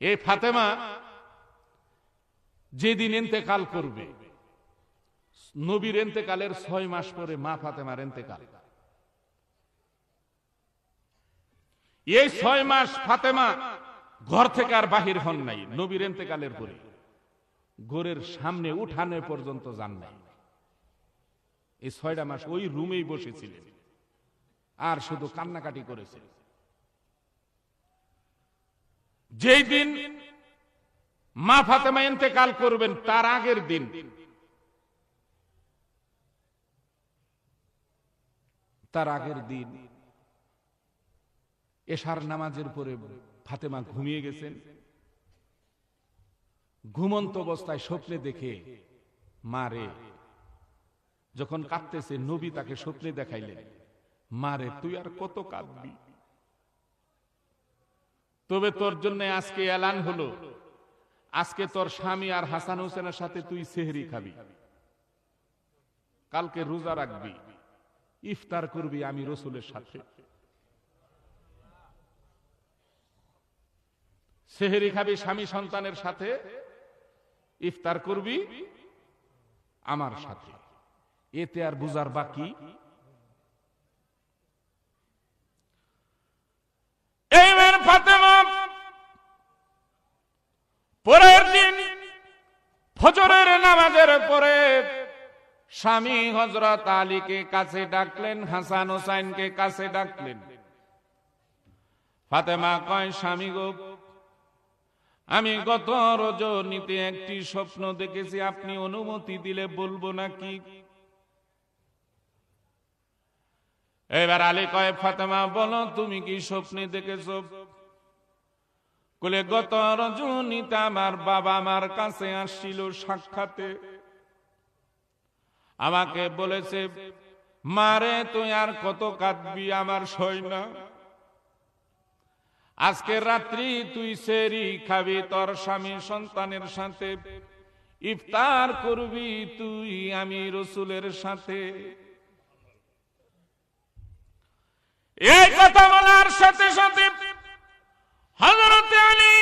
এই ফাতেমা, যেদিন এন্তেকাল করবে, নবীর এন্তেকালের ছয় মাস পরে মা ফাতেমার এন্তেকাল এই ছয় মাস ফাতেমা ঘর থেকে আর বাহির হন নাই, নবীর এন্তেকালের পরে। গোরের সামনে উঠানে পর্যন্ত যান নাই। এই ছয়টা মাস ওই রুমেই বসেছিলেন। আর শুধু কান্নাকাটি করেছে যেই দিন মা ফাতেমা ইন্তেকাল করবেন, তার আগের দিন। তার আগের দিন এশার নামাজের পরে ফাতেমা ঘুমিয়ে গেছেন। ঘুমন্ত অবস্থায় স্বপ্নে দেখে মারে যখন কাঁদতেছে, নবী তাকে স্বপ্নে দেখাইলেন মারে তুই আর কত কাঁদবি? তবে তোর জন্য আজকে এলান হলো। আজকে তোর স্বামী আর হাসান হোসেনের সাথে তুই সেহরি খাবি। কালকে রোজা রাখবি। ইফতার করবি আমি রসুলের সাথে। সেহেরি খাবি স্বামী সন্তানের সাথে। ইফতার করবি আমার সাথে। এতে আর বুঝার বাকি এইবার ফাতেমা পরের দিন ফজরের নামাজের পরে স্বামী হজরত আলীকে কাছে ডাকলেন, হাসান হোসাইনকে কাছে ডাকলেন। ফাতেমা কয়, স্বামী গো, আমি গত রজনীতে একটি স্বপ্ন দেখেছি, আপনি অনুমতি দিলে বলব নাকি? এবার আলী কয়, ফাতেমা, বলো, তুমি কি স্বপ্নে দেখেছ? বলে গত রজনীতে আমার বাবা আমার কাছে আসছিল সাক্ষাতে। আমাকে বলেছে, মারে, তুই আর কত কাঁদবি আমার না আজকে রাত্রি তুই সেরি খাবি, তোর স্বামী সন্তানের সাথে। ইফতার করবি তুই আমি রসুলের সাথে। এই কথা বলার সাথে সাথে হজরত আলী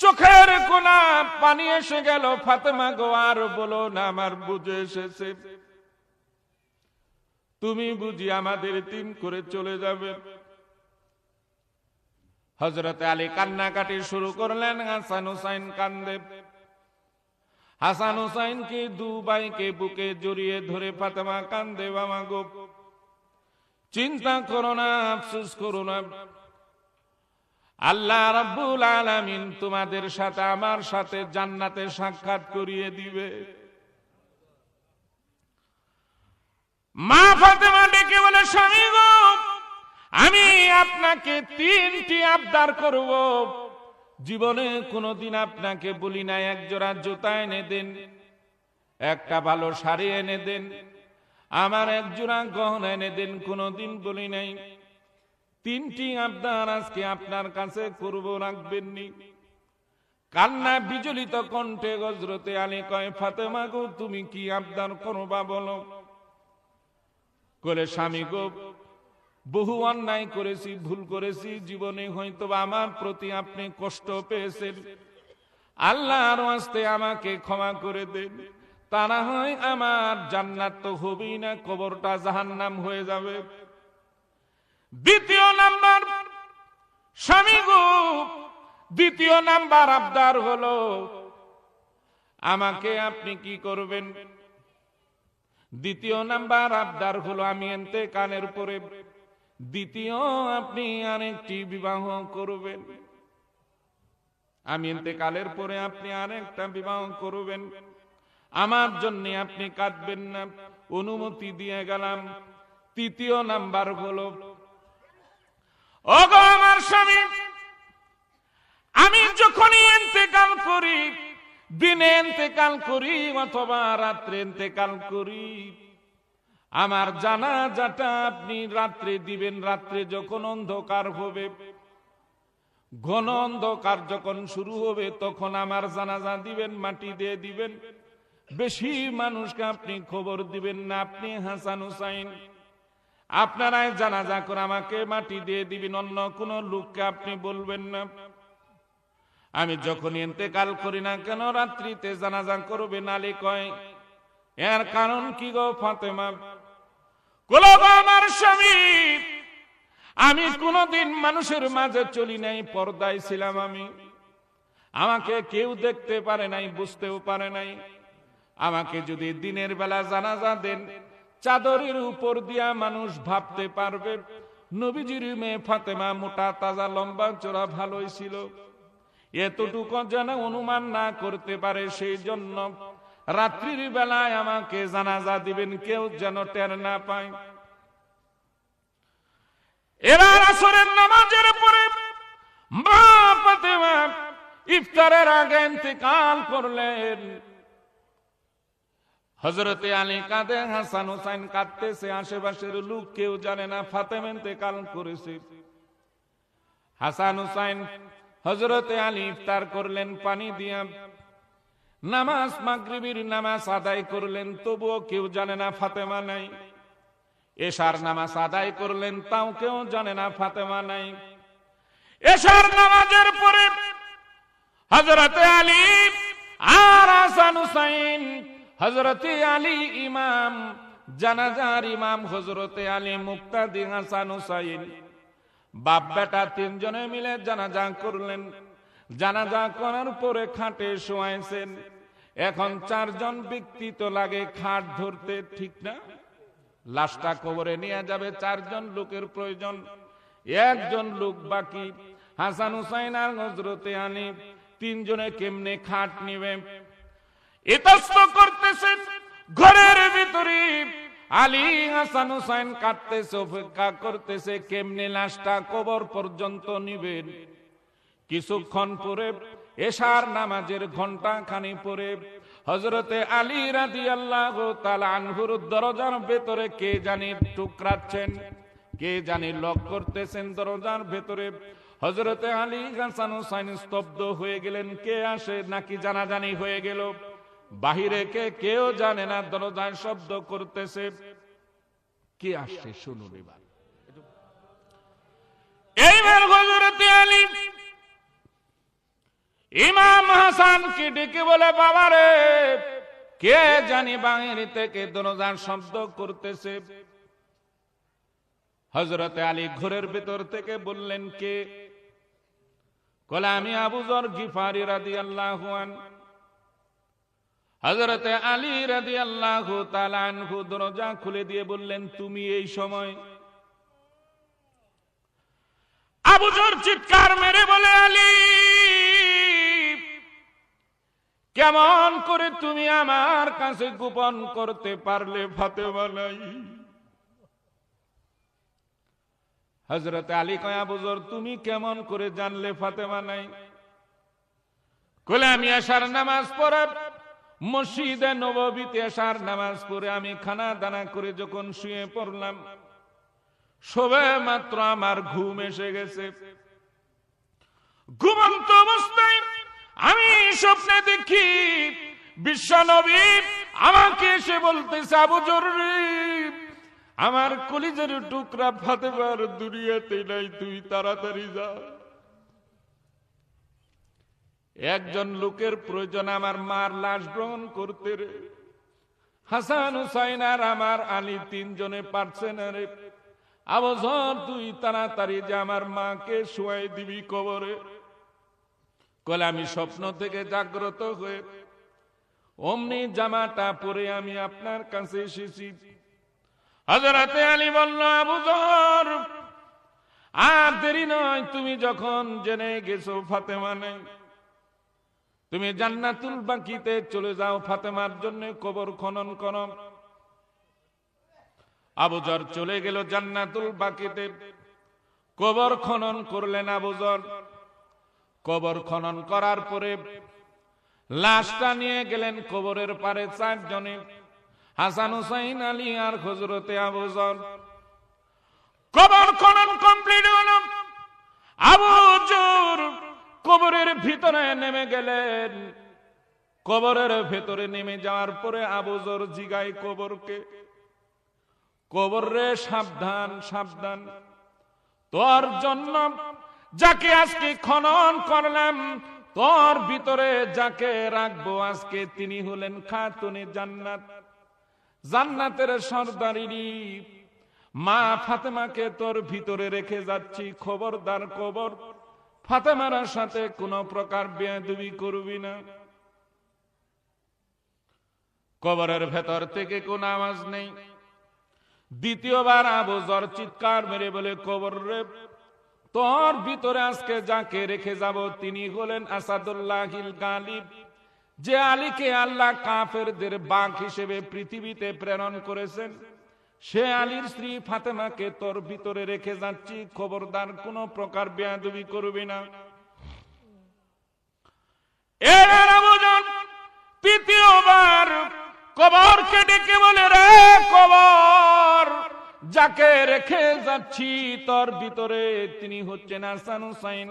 চোখের কোনা পানি এসে গেল, ফাতেমা গো, আর বলো না, আমার বুঝে এসেছে। তুমি বুঝি আমাদের তিন করে চলে যাবে। হজরত আলী কান্নাকাটি শুরু করলেন, হাসান হুসাইন কান্দে। হাসান হুসাইনকে দু ভাইকে বুকে জড়িয়ে ধরে ফাতেমা কান্দে বামা গো? চিন্তা করো না, আফসুস করো আল্লাহ রাব্বুল আলামিন তোমাদের সাথে, আমার সাথে জান্নাতে সাক্ষাৎ করিয়ে দিবে। মা ফাতেমা ডেকে বলে, স্বামী গো, আমি আপনাকে তিনটি আবদার করব। জীবনে কোনোদিন আপনাকে বলি না এক জোড়া জুতা এনে দেন, একটা ভালো শাড়ি এনে দেন, আমার এক জোড়া গহনা এনে দেন, কোনোদিন বলি নাই। তিনটি আবদার আজকে আপনার কাছে করব, রাখবেননি। কান্না বিজলিত কণ্ঠে গজরতে আলী কয়, ফাতেমা গো, তুমি কি আবদার করবা বলো? করে স্বামী গো, বহু অন্যায় করেছি, ভুল করেছি, জীবনে হয়তো আমার প্রতি আপনি কষ্ট পেয়েছেন। আল্লাহর আসতে আমাকে ক্ষমা করে দেন। তা না হয় আমার জান্নাত তো হবেই না, কবরটা জাহান্নাম হয়ে যাবে। দ্বিতীয় নাম্বার স্বামী গো, দ্বিতীয় নাম্বার আবদার হলো, আমাকে আপনি কি করবেন? দ্বিতীয় নাম্বার আবদার হলো, আমি এনতে কানের পরে দ্বিতীয় আপনি আরেকটি বিবাহ করবেন। আমি কালের পরে আপনি আরেকটা বিবাহ করবেন। আমার জন্য আপনি কাঁদবেন না, অনুমতি দিয়ে গেলাম। তৃতীয় নাম্বার হলো আমার স্বামী, আমি যখনই এতেকাল করি, দিনে এতেকাল করি অথবা রাত্রে এতেকাল করি, আমার জানা যাটা আপনি রাত্রে দিবেন, রাত্রে যখন অন্ধকার হবে, ঘন অন্ধকার যখন শুরু হবে, তখন আমার জানাজা দিবেন, মাটি দিয়ে দিবেন, বেশি মানুষকে আপনি খবর দিবেন না, আপনি হাসান হুসাইন আপনারাই জানাজা করে আমাকে মাটি দিয়ে দিবেন, অন্য কোন লোককে আপনি বলবেন না। আমি যখন ইন্তেকাল করি না কেন, রাত্রিতে জানাজা করবে নালি কয় এর কারণ কি গো, ফাতেমা? গোলাপ আমার স্বামী, আমি কোনদিন মানুষের মাঝে চলি নাই, পর্দায় ছিলাম আমি। আমাকে কেউ দেখতে পারে নাই, বুঝতেও পারে নাই। আমাকে যদি দিনের বেলা জানাজা দেন চাদরের উপর দিয়া মানুষ ভাবতে পারবে, নবীজির মেয়ে ফাতেমা মোটা, তাজা, লম্বা, চোরা ভালোই ছিল। এতটুকু যেন অনুমান না করতে পারে সেই জন্য রাত্রির বেলায় আমাকে জানাজা দিবেন, কেউ যেন টের না পায়। এবার আসরের নামাজের পরে মা ফাতেমা ইফতারের আগে ইন্তেকাল করলেন। হজরতে আলী কাঁদে, হাসান হুসাইন কাঁদতেছে আশেপাশের লোক কেউ জানে না, ফাতেমা ইন্তেকাল করেছে। হাসান হুসাইন হজরতে আলী ইফতার করলেন, পানি দিয়া নামাজ, মাগরিবির নামাজ আদায় করলেন, তবুও কেউ জানে না ফাতেমা নাই। এশার নামাজ আদায় করলেন, তাও কেউ জানে না ফাতেমা নাই। এশার নামাজের পরে হজরতে আলী আর হাসান হুসাইন হজরতে আলী ইমাম, জানাজার ইমাম হজরতে আলী মুক্তাদি হাসান হুসাইন। বাপ বেটা তিনজনে মিলে জানাজা করলেন। জানাজা করার পরে খাটে শোয়াইছেন। এখন চারজন ব্যক্তি তো লাগে খাট ধরতে, ঠিক না? লাশটা কবরে নিয়ে যাবে চারজন লোকের প্রয়োজন। একজন লোক বাকি। হাসান হুসাইন আর হজরতে আলী তিনজনে কেমনে খাট নিবে? করতেছেন, ঘরের ভিতরে আলী হাসান হুসাইন কাটতেছে অপেক্ষা করতেছে, কেমনে লাশটা কবর পর্যন্ত নিবেন? কিছুক্ষণ পরে এশার নামাজের ঘণ্টা খানি পরে হজরতে আলী রাজি আল্লাহ আনহুর দরজার ভেতরে কে জানি টুকরাচ্ছেন, কে জানি লক করতেছেন দরজার ভেতরে। হজরতে আলী হাসান হুসাইন স্তব্ধ হয়ে গেলেন, কে আসে নাকি জানাজানি হয়ে গেল? বাহিরে কে কেউ জানে না, দরজায় শব্দ করতেছে। কে আসছে, শুনুন এবার। এইবার হজরতে আলী, ইমাম হাসানকে ডেকে বলে, বাবারে, কে জানি বাঙালি থেকে দরজার শব্দ করতেছে? হজরতে আলী ঘরের ভেতর থেকে বললেন, কে? কলে, আমি আবুজর গিফারি রাদি আল্লাহ হজরতে আলী রাদি আল্লাহ তালানহু দরজা খুলে দিয়ে বললেন, তুমি এই সময় আবুজর চিৎকার মেরে বলে, আলী, কেমন করে তুমি আমার কাছে গোপন করতে পারলে ফাতেমা নাই? হজরত আলী কয়া বুজর তুমি কেমন করে জানলে ফাতেমা নাই? কলে আমি আসার নামাজ পড়ে মসজিদে নবীতে আসার নামাজ পড়ে আমি খানা দানা করে যখন শুয়ে পড়লাম সবে মাত্র আমার ঘুম এসে গেছে। ঘুমন্ত অবস্থায় আমি স্বপ্নে দেখি বিশ্বনবী আমাকে এসে বলতেছে, আবু জরুরি আমার কলিজের টুকরা ফাতেমার দুনিয়াতে নাই, তুই তাড়াতাড়ি যা। একজন লোকের প্রয়োজন আমার মার লাশ গ্রহণ করতে রে। হাসান হুসাইন আর আমার আলী তিনজনে পারছে না রে। আবঝর তুই তাড়াতাড়ি যে আমার মাকে শোয়াই দিবি কবরে। কলে আমি স্বপ্ন থেকে জাগ্রত হয়ে অমনি জামাটা পরে আমি আপনার কাছে এসেছি। হজরতে আলী বলল, আবু জহর, আর দেরি নয়, তুমি যখন জেনে গেছো ফাতেমা নেই। তুমি জান্নাতুল বাকিতে চলে যাও ফাতেমার জন্য কবর খনন কর। আবুজর চলে গেল জান্নাতুল বাকিতে। কবর খনন করলেন আবুজর কবর খনন করার পরে লাশটা নিয়ে গেলেন কবরের পারে চারজনে, হাসান হুসাইন, আলী আর হজরতে আবুজর কবর খনন কমপ্লিট হল। আবুজর কবরের ভিতরে নেমে গেলেন। কবরের ভেতরে নেমে যাওয়ার পরে আবুজর জিগাই কবরকে। কবর রে সাবধান সাবধান। তোর জন্য যাকে আজকে খনন করলাম, তোর ভিতরে যাকে রাখব আজকে তিনি হলেন খাতুনে জান্নাত। জান্নাতের সর্দারিনী মা ফাতেমাকে তোর ভিতরে রেখে যাচ্ছি, খবরদার কবর। ফাতেমার সাথে কোনো প্রকার বেয়াদবি করবি না। কবরের ভেতর থেকে কোন আওয়াজ নেই। দ্বিতীয়বার আবু জর চিৎকার মেরে বলে, কবর রে, তোর ভিতরে আজকে যাকে রেখে যাব তিনি হলেন আসাদুল্লাহ গালিব, যে আলীকে আল্লাহ কাফেরদের বাঘ হিসেবে পৃথিবীতে প্রেরণ করেছেন। সে আলীর স্ত্রী ফাতেমাকে তোর ভিতরে রেখে যাচ্ছি, খবরদার, কোন প্রকার বেয়াদবি করবি না। তৃতীয়বার ডেকে বলে, রে কবর, যাকে রেখে যাচ্ছি তোর ভিতরে, তিনি হচ্ছেন আসান হুসাইন।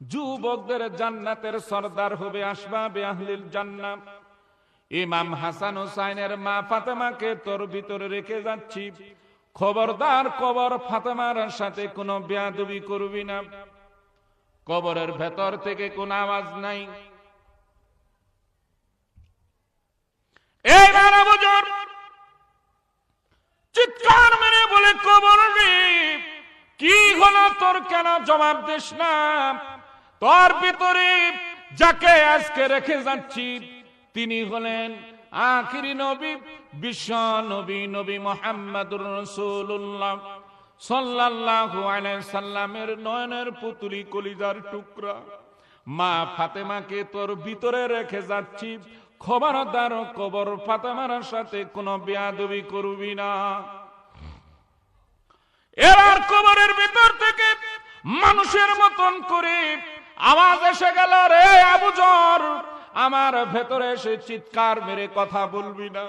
যুবকদের জান্নাতের সর্দার হবে, আসবাবে আহলিল জান্নাত। ইমাম হাসান হুসাইনের মা ফাতেমাকে তোর ভিতরে রেখে যাচ্ছি। খবরদার কবর ফাতেমার সাথে কোনো বেয়াদবি করবি না। কবরের ভেতর থেকে কোন আওয়াজ নাই। চিৎকার মেরে বলে, কবর কি হলো তোর কেন জবাব দিস না? তোর ভিতরে যাকে আজকে রেখে যাচ্ছি তিনি হলেন আখিরি নবী, বিশ্ব নবী নবী মোহাম্মদুর রসুল্লাহ সাল্লাল্লাহু আলাইহি সাল্লামের নয়নের পুতুলি কলিজার টুকরা। মা ফাতেমাকে তোর ভিতরে রেখে যাচ্ছি, খবরদার কবর ফাতেমার সাথে কোনো বেয়াদবি করবি না। এবার কবরের ভিতর থেকে মানুষের মতন করে আওয়াজ এসে গেল, রে আবুজর আমার ভেতরে এসে চিৎকার মেরে কথা বলবি না।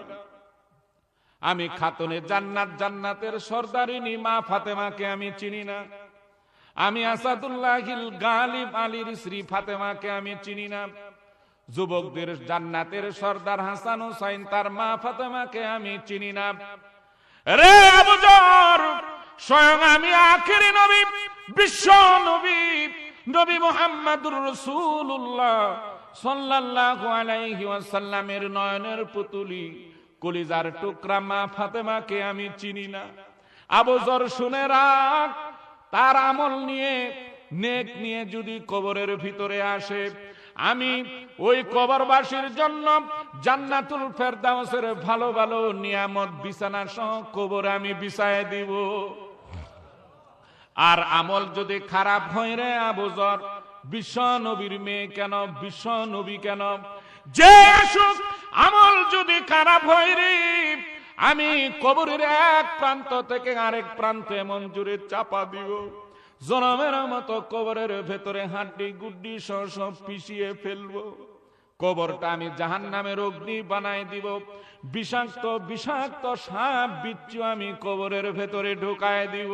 আমি খাতুনে জান্নাত, জান্নাতের সর্দারিনী মা ফাতেমাকে আমি চিনি না। আমি আসাদুল্লাহিল গালিব আলীর শ্রী ফাতেমাকে আমি চিনি না। যুবকদের জান্নাতের সর্দার হাসান হুসাইন তার মা ফাতেমাকে আমি চিনি না। রে আবুজর স্বয়ং আমি আখেরি নবী, বিশ্ব নবী নবী মোহাম্মদুর রসুল্লাহ সাল্লাল্লাহু আলাইহি ওয়াসাল্লামের নয়নের পুতুলি, কলিজার টুকরা মা ফাতেমাকে আমি চিনি না। আবুজর শুনে রাখ তার আমল নিয়ে, নেক নিয়ে যদি কবরের ভিতরে আসে, আমি ওই কবরবাসীর জন্য জান্নাতুল ফেরদাউসের ভালো ভালো নিয়ামত বিছানা সহ কবর আমি বিছায় দিব। আর আমল যদি খারাপ হয় রে আবুজর বিশ্ব নবীর মেয়ে কেন? বিশ্ব নবী কেন? যে আসুক, আমল যদি খারাপ হয় রে, আমি কবরের এক প্রান্ত থেকে আরেক প্রান্তে জুড়ে চাপা দিব। জনমের মতো কবরের ভেতরে হাড্ডি গুড্ডি সহ সব পিছিয়ে ফেলব। কবরটা আমি জাহান নামের অগ্নি বানাই দিব। বিষাক্ত বিষাক্ত সাপ বিচ্ছু আমি কবরের ভেতরে ঢুকায় দিব।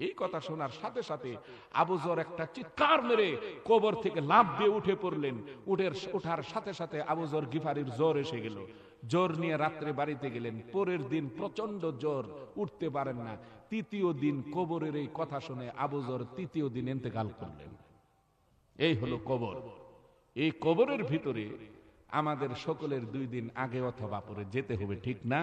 এই কথা শোনার সাথে সাথে আবুজর একটা চিৎকার মেরে কবর থেকে লাভ দিয়ে উঠে পড়লেন। উঠের ওঠার সাথে সাথে আবুজর গিফারির জ্বর এসে গেল। জ্বর নিয়ে রাত্রে বাড়িতে গেলেন। পরের দিন প্রচণ্ড জ্বর, উঠতে পারেন না। তৃতীয় দিন কবরের এই কথা শুনে আবুজর তৃতীয় দিন এতেকাল করলেন। এই হলো কবর। এই কবরের ভিতরে আমাদের সকলের দুই দিন আগে অথবা পরে যেতে হবে, ঠিক না?